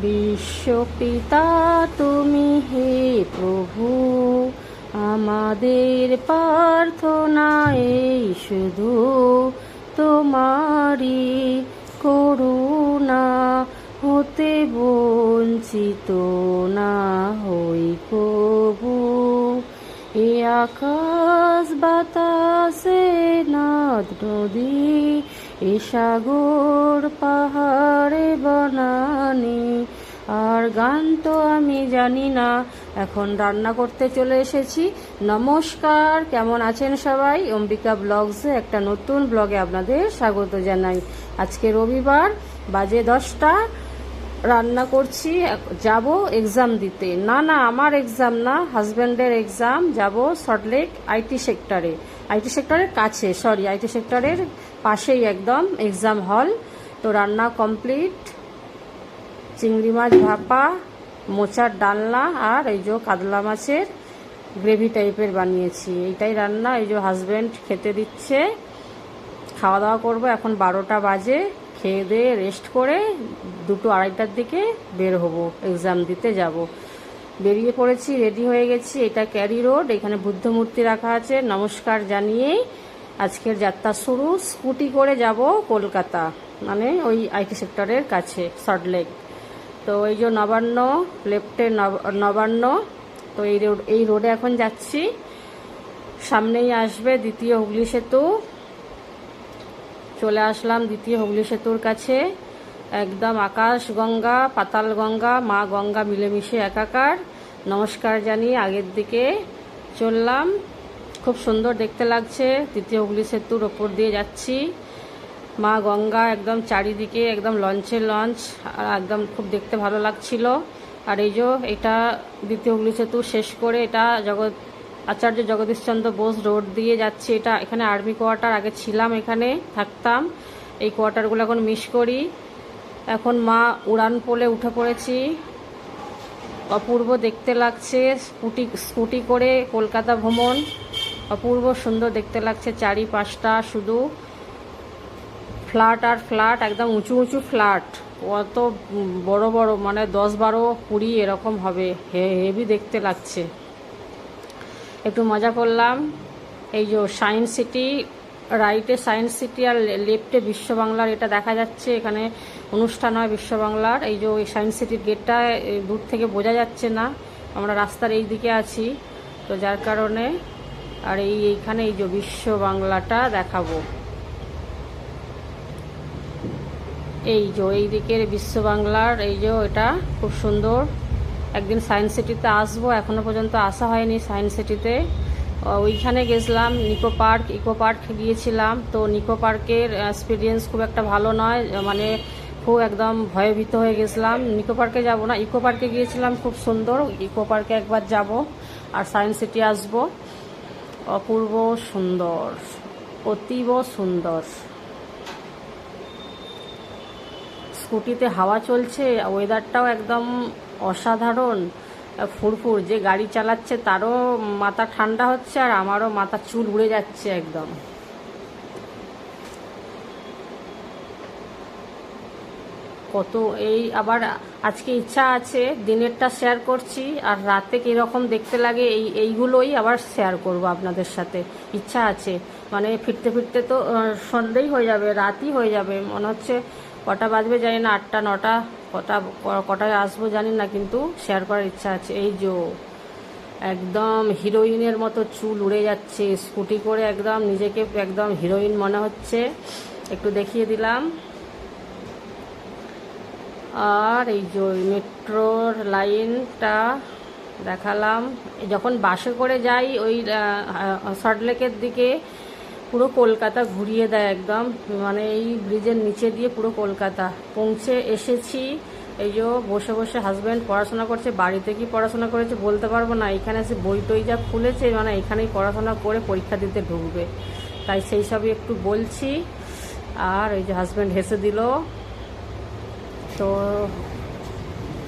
বিশ্বপিতা, তুমি হে প্রভু, আমাদের প্রার্থনা এই শুধু তোমারই করুণা হতে বঞ্চিত না হই কবু এ আকাশ বাতাসে নদ নদী, এ সাগর পাহাড়ে বনানি। আর গান তো আমি জানি না, এখন রান্না করতে চলে এসেছি। নমস্কার, কেমন আছেন সবাই? অম্বিকা ব্লগসে একটা নতুন ব্লগে আপনাদের স্বাগত জানাই। আজকে রবিবার, বাজে দশটা। রান্না করছি, যাব এক্সাম দিতে। না না, আমার এক্সাম না হাজব্যান্ডের এক্সাম যাব সল্টলেক আইটি সেক্টরে আইটি সেক্টরের কাছে সরি আইটি সেক্টরের পাশেই একদম এক্সাম হল তো রান্না কমপ্লিট চিংড়ি মাছ ভাপা, মোচার ডালনা আর এই যে কাতলা মাছের গ্রেভি টাইপের বানিয়েছি। এইটাই রান্না, এই যে হাজব্যান্ড খেতে দিচ্ছে। খাওয়া দাওয়া করব, এখন বারোটা বাজে। খেয়ে দিয়ে রেস্ট করে দুটো আড়াইটার দিকে বের হব এক্সাম দিতে যাব। বেরিয়ে পড়েছি রেডি হয়ে গেছি। এটা ক্যারি রোড, এখানে বুদ্ধ মূর্তি রাখা আছে। নমস্কার জানিয়েই আজকের যাত্রা শুরু। স্কুটি করে যাব কলকাতা মানে ওই আইটি সেক্টরের কাছে সল্টলেক তো এই যে নবান্ন লেফটে নবান্ন, তো এই রোড, এই রোডে এখন যাচ্ছি। সামনেই আসবে দ্বিতীয় হুগলি সেতু। চলে আসলাম দ্বিতীয় হুগলি সেতুর কাছে। একদম আকাশ গঙ্গা, পাতাল গঙ্গা, মা গঙ্গা মিলেমিশে একাকার। নমস্কার জানিয়ে আগের দিকে চললাম। খুব সুন্দর দেখতে লাগছে। দ্বিতীয় হুগলি সেতুর ওপর দিয়ে যাচ্ছি। মা গঙ্গা একদম চারিদিকে একদম লঞ্চে লঞ্চ, আর একদম খুব দেখতে ভালো লাগছিল। আর এই যে এটা দ্বিতীয় হুগলি সেতু শেষ করে এটা জগৎ আচার্য জগদীশচন্দ্র বোস রোড দিয়ে যাচ্ছে। এটা এখানে আর্মি কোয়ার্টার, আগে ছিলাম এখানে, থাকতাম। এই কোয়ার্টারগুলো এখন মিস করি। এখন মা উড়ান পোলে উঠে পড়েছি। অপূর্ব দেখতে লাগছে, স্কুটি স্কুটি করে কলকাতা ভ্রমণ। অপূর্ব সুন্দর দেখতে লাগছে চারিপাশটা শুধু। ফ্ল্যাট আর ফ্ল্যাট, একদম উঁচু উঁচু ফ্ল্যাট। অত বড় বড় মানে দশ বারো কুড়ি এরকম হবে। হেভি দেখতে লাগছে। একটু মজা করলাম। এই যে সায়েন্স সিটি রাইটে সায়েন্স সিটি আর লেফটে বিশ্ব বাংলার এটা দেখা যাচ্ছে। এখানে অনুষ্ঠান হয় বিশ্ব বাংলার এই যে ওই সায়েন্স সিটির গেটটা দূর থেকে বোঝা যাচ্ছে না। আমরা রাস্তার এই দিকে আছি। তো যার কারণে আর এই এইখানে এই যে বিশ্ব বাংলাটা দেখাবো। এই যে এই দিকের বিশ্ব বাংলার এই যে এটা খুব সুন্দর। একদিন সায়েন্স সিটিতে আসব, এখনও পর্যন্ত আসা হয়নি সায়েন্স সিটিতে। ওইখানে গেছিলাম, নিকো পার্ক, ইকো পার্ক গিয়েছিলাম। তো নিকো পার্কের এক্সপিরিয়েন্স খুব একটা ভালো নয় মানে খুব একদম ভয়ভীত হয়ে গেছিলাম। নিকো পার্কে যাব না, ইকো পার্কে গিয়েছিলাম, খুব সুন্দর। ইকো পার্কে একবার যাব আর সায়েন্স সিটি আসব। অপূর্ব সুন্দর, অতীব সুন্দর। স্কুটিতে হাওয়া চলছে ওয়েদারটাও একদম অসাধারণ, ফুরফুর। যে গাড়ি চালাচ্ছে তারও মাথা ঠান্ডা হচ্ছে আর আমারও মাথা চুল উড়ে যাচ্ছে একদম। কত এই আবার আজকে ইচ্ছা আছে, দিনেরটা শেয়ার করছি আর রাতে কীরকম দেখতে লাগে এই, এইগুলোই আবার শেয়ার করব আপনাদের সাথে। ইচ্ছা আছে মানে ফিরতে ফিরতে তো সন্ধ্যেই হয়ে যাবে, রাতই হয়ে যাবে। মনে হচ্ছে কটা বাজবে জানি না, আটটা, নটা, কটা, কটায় আসব জানি না, কিন্তু শেয়ার করার ইচ্ছা আছে। এই যে একদম হিরোইনের মতো চুল উড়ে যাচ্ছে, স্কুটি করে একদম নিজেকে একদম হিরোইন মনে হচ্ছে। একটু দেখিয়ে দিলাম। আর এই যে মেট্রোর লাইনটা দেখালাম। যখন বাসে করে যাই, ওই সল্টলেকের দিকে পুরো কলকাতা ঘুরিয়ে দেয় একদম। মানে এই ব্রিজের নিচে দিয়ে পুরো কলকাতা। পৌঁছে এসেছি। এই যে বসে বসে হাজব্যান্ড পড়াশোনা করছে, বাড়িতে কি পড়াশোনা করেছে বলতে পারব না। এখানে এসে বই টই যা খুলেছে মানে এখানেই পড়াশোনা করে পরীক্ষা দিতে ঢুকবে। তাই সেই সবই একটু বলছি। আর এই যে হাজব্যান্ড হেসে দিল। তো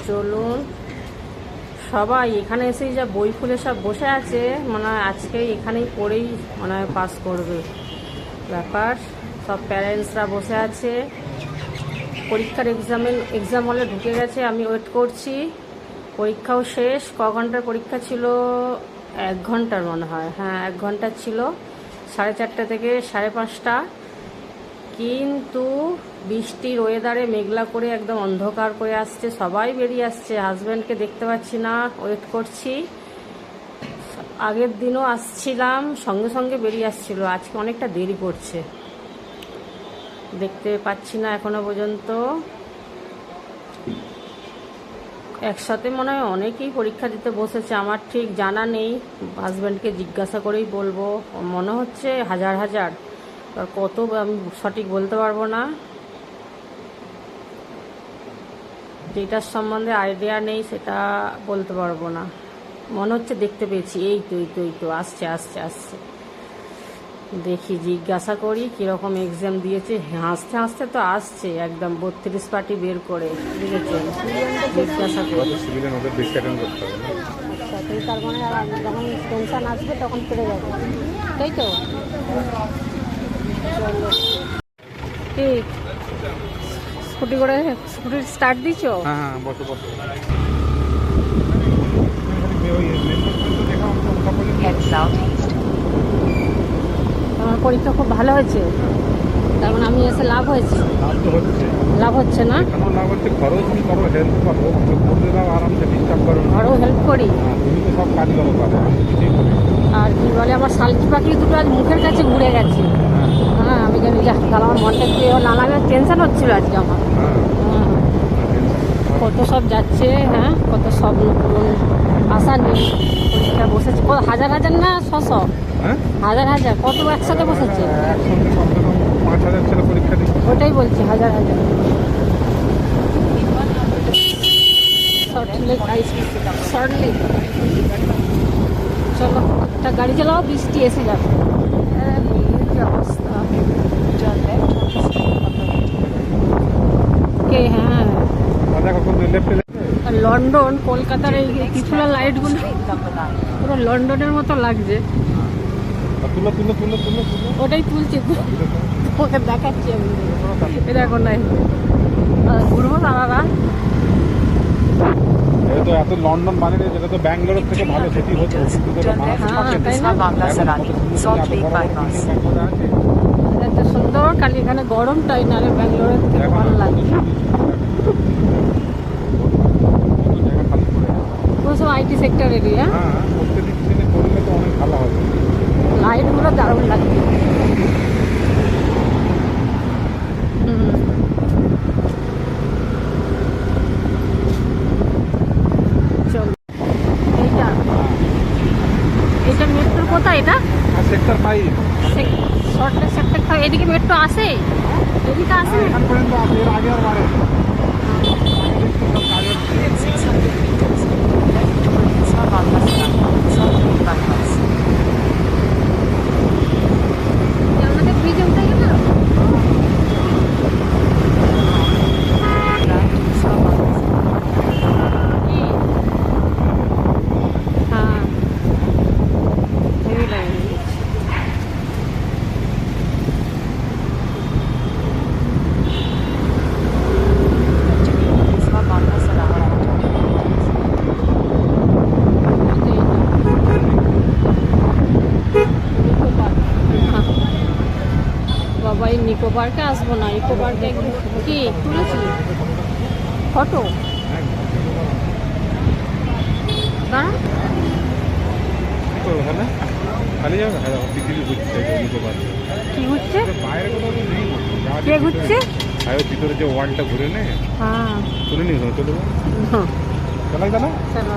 চলুন। সবাই এখানে এসেই যা বই খুলে সব বসে আছে মানে আজকে এখানেই পড়েই মনে হয় পাস করবে। ব্যাপার, সব প্যারেন্টসরা বসে আছে। পরীক্ষার এক্সামে এক্সাম হলে ঢুকে গেছে, আমি ওয়েট করছি। পরীক্ষাও শেষ, ক ঘণ্টার পরীক্ষা ছিল? এক ঘণ্টার মনে হয়। হ্যাঁ এক ঘণ্টা ছিল। সাড়ে চারটে থেকে সাড়ে পাঁচটা। কিন্তু বৃষ্টির ওয়েদারে মেঘলা করে একদম অন্ধকার করে আসছে, সবাই বেরিয়ে আসছে। হাজব্যান্ডকে দেখতে পাচ্ছি না ওয়েট করছি। আগের দিনও আসছিলাম, সঙ্গে সঙ্গে বেরিয়ে আসছিল। আজকে অনেকটা দেরি করছে দেখতে পাচ্ছি না এখনও পর্যন্ত। একসাথে মনে হয় অনেকেই পরীক্ষা দিতে বসেছে, আমার ঠিক জানা নেই। হাজব্যান্ডকে জিজ্ঞাসা করেই বলব। মনে হচ্ছে হাজার হাজার। আর কত আমি সঠিক বলতে পারব না। যেটার সম্বন্ধে আইডিয়া নেই সেটা বলতে পারব না। মনে হচ্ছে দেখতে পেয়েছি এই তো এই তো এই তো আসছে আসছে আসছে। দেখি জিজ্ঞাসা করি কীরকম এক্সাম দিয়েছে। হাসতে হাসতে তো আসছে একদম বত্রিশ পার্টি বের করে দেখেছেন জিজ্ঞাসা করি। আচ্ছা তার মানে যখন টেনশন আসবে তখন পেরে যাবে। তাই তো? স্কুটি করে স্কুটি স্টার্ট দিছো হ্যাঁ হ্যাঁ বসো বসো. তোমার পরীক্ষা খুব ভালো হয়েছে? তার মানে আমি এসে লাভ হয়েছে। লাভ হচ্ছে। না? কেন লাভ হচ্ছে? খরচ তুমি করো হেল্প করো করতে দাও আরামসে ডিস্টার্ব করো না। হেল্প করি। হ্যাঁ, তুমি তো সব কাজ করো। আর কি বলে আমার শালকি পাখি দুটো আজ মুখের কাছে ঘুরে গেছে। হ্যাঁ আমি জানি যা তাহলে আমার মনটা একটু নানা টেনশন হচ্ছিল আজকে আমার। হ্যাঁ। কত সব যাচ্ছে হ্যাঁ কত স্বপ্ন পূরণ আশা নেই পরীক্ষা বসেছে। কত হাজার হাজার না ছশো? হ্যাঁ? হাজার হাজার কত একসাথে বসেছে? ওটাই বলছি হাজার হাজার। শর্টলেক চলো একটা গাড়ি চালাও বৃষ্টি এসে যাবে। হ্যাঁ, অবস্থা। হ্যাঁ। লন্ডন কলকাতার এই ত্রিপুরা লাইটগুলো Street number 9. পুরো লন্ডনের মতো লাগছে। ওটাই তুলছি। ওকে দেখাচ্ছি আমি। এ দেখো নাই। ঘুরবো এই তো এত লন্ডন মানে যেটা তো ব্যাঙ্গালোর থেকে ভালো সেটি হচ্ছে এত সুন্দর কালি এখানে গরম গরমটাই নাহলে ব্যাঙ্গালোরের থেকে ভালো লাগে সব আইটি সেক্টর এরিয়া হ্যাঁ? লাইটগুলো দারুণ হুম। এটা মেট্রো কোথায় এটা? সেক্টর ফাইভ শর্ট সেক্টর এদিকে মেট্রো আসে এদিকে আসে না? ফ্রিজে উঠে আছে এর আগে আর বাড়ে In 600 meters, left towards Bangla Sarani. Salt Lake bypass. আমাদের ব্রিজে উঠে গেল Right, Bangla কি হ্যাঁ হেভি লাগে Bangla Sarani. বাবা এই নিকো পার্কে আসব না ইকো পার্কে কি? তুলেছি ফটো? ভিতরে যে ওয়ালটা ঘুরে নে তুলে নিস চলে। যাব হুম, চালাই চালা চলো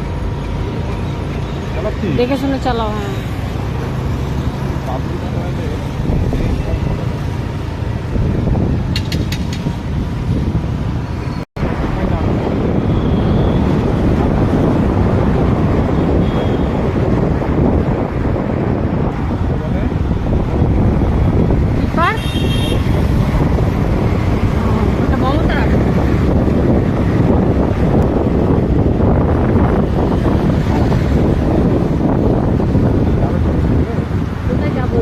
চালাচ্ছি দেখে শুনে চালাও হ্যাঁ পাবলিক চালাইলে পার্ক ওটা মমতার কোথায় যাব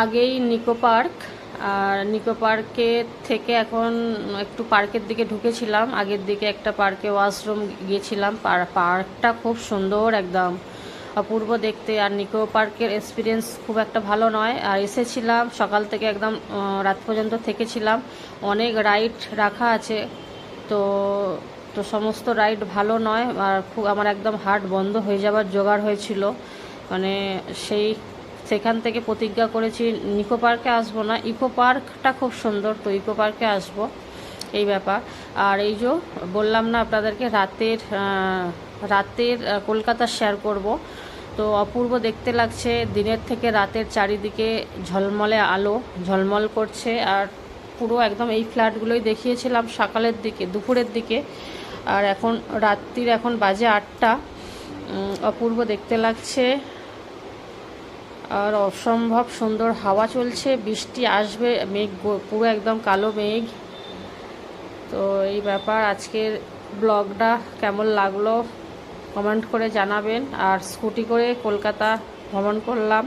আগেই নিকো পার্ক, আর নিকো পার্কে থেকে এখন একটু পার্কের দিকে ঢুকেছিলাম। আগের দিকে একটা পার্কে ওয়াশরুম গিয়েছিলাম। পার্কটা খুব সুন্দর একদম। অপূর্ব দেখতে। আর নিকো পার্কের এক্সপিরিয়েন্স খুব একটা ভালো নয়। আর এসেছিলাম, সকাল থেকে একদম রাত পর্যন্ত থেকেছিলাম। অনেক রাইড রাখা আছে। তো তো সমস্ত রাইড ভালো নয়। আর খুব, আমার একদম হার্ট বন্ধ হয়ে যাবার জোগাড় হয়েছিল। মানে সেই সেখান থেকে প্রতিজ্ঞা করেছি নিকো পার্কে আসব না। ইকো পার্কটা খুব সুন্দর তো, ইকো পার্কে আসব, এই ব্যাপার। আর এই যে বললাম না আপনাদেরকে, রাতের রাতের কলকাতা শেয়ার করব। তো অপূর্ব দেখতে লাগছে, দিনের থেকে রাতের চারিদিকে ঝলমলে আলো, ঝলমল করছে। আর পুরো একদম এই ফ্ল্যাটগুলোই দেখিয়েছিলাম সকালের দিকে, দুপুরের দিকে। আর এখন, রাত্রির এখন বাজে আটটা। অপূর্ব দেখতে লাগছে। আর অসম্ভব সুন্দর হাওয়া চলছে, বৃষ্টি আসবে, মেঘ পুরো একদম কালো মেঘ। তো এই ব্যাপার, আজকের ব্লগটা কেমন লাগল কমেন্ট করে জানাবেন। আর স্কুটি করে কলকাতা ভ্রমণ করলাম।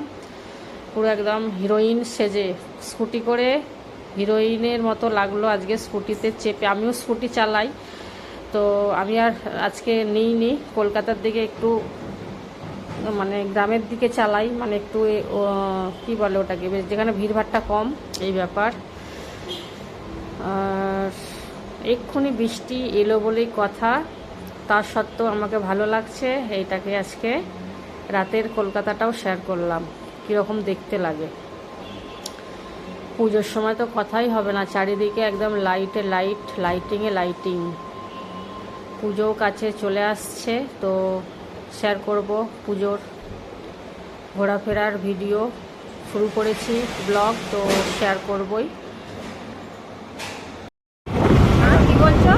পুরো একদম হিরোইন সেজে, স্কুটি করে হিরোইনের মতো লাগল আজকে স্কুটিতে চেপে। আমিও স্কুটি চালাই, তো আমি আর আজকে নিইনি। কলকাতার দিকে একটু মানে গ্রামের দিকে চালাই মানে একটু কি বলে ওটাকে, বেশ যেখানে ভিড়ভাড়টা কম, এই ব্যাপার। আর এক্ষুনি বৃষ্টি এলো বলেই কথা তার সত্ত্বেও আমাকে ভালো লাগছে, এইটাকে আজকে রাতের কলকাতাটাও শেয়ার করলাম, কীরকম দেখতে লাগে। পুজোর সময় তো কথাই হবে না, চারিদিকে একদম লাইটে লাইট লাইটিংয়ে লাইটিং পুজোও কাছে চলে আসছে, তো শেয়ার করব পুজোর ঘোরাফেরার ভিডিও শুরু করেছি ব্লগ তো শেয়ার করবই। কি বলছো?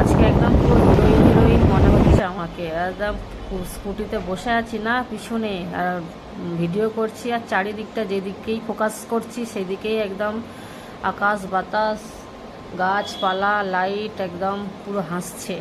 আজকে একদম পুরো হিরোইন হিরোইন মনে হচ্ছে আমাকে। একদম স্কুটিতে বসে আছি না, পিছনে। আর ভিডিও করছি আর চারিদিকটা যেদিকেই ফোকাস করছি, সেদিকেই একদম আকাশ বাতাস গাছপালা লাইট একদম পুরো হাসছে।